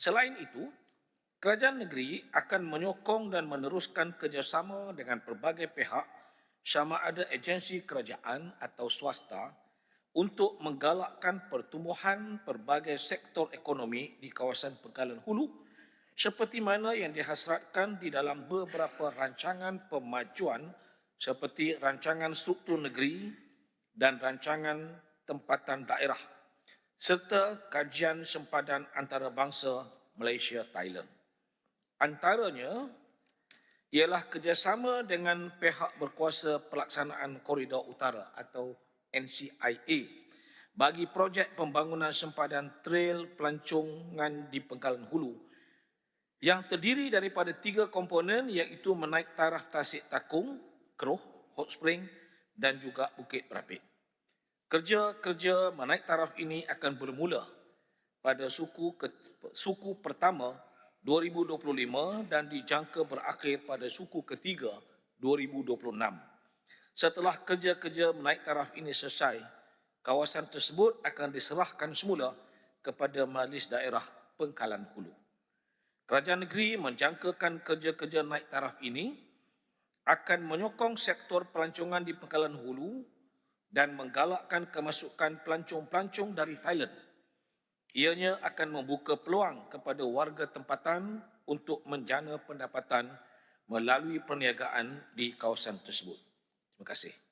Selain itu, kerajaan negeri akan menyokong dan meneruskan kerjasama dengan pelbagai pihak sama ada agensi kerajaan atau swasta untuk menggalakkan pertumbuhan pelbagai sektor ekonomi di kawasan Pengkalan Hulu seperti mana yang dihasratkan di dalam beberapa rancangan pemajuan seperti rancangan struktur negeri dan rancangan tempatan daerah serta kajian sempadan antarabangsa Malaysia-Thailand. Antaranya ialah kerjasama dengan pihak berkuasa pelaksanaan koridor utara atau NCIA bagi projek pembangunan sempadan trail pelancongan di Pengkalan Hulu yang terdiri daripada tiga komponen iaitu menaik taraf Tasik Takung, Keruh, Hot Spring dan juga Bukit Berapit. Kerja-kerja menaik taraf ini akan bermula pada suku ke, suku pertama 2025 dan dijangka berakhir pada suku ketiga 2026. Setelah kerja-kerja menaik taraf ini selesai, kawasan tersebut akan diserahkan semula kepada Majlis Daerah Pengkalan Hulu. Kerajaan negeri menjangkakan kerja-kerja naik taraf ini akan menyokong sektor pelancongan di Pengkalan Hulu dan menggalakkan kemasukan pelancong-pelancong dari Thailand. Ianya akan membuka peluang kepada warga tempatan untuk menjana pendapatan melalui perniagaan di kawasan tersebut. Terima kasih.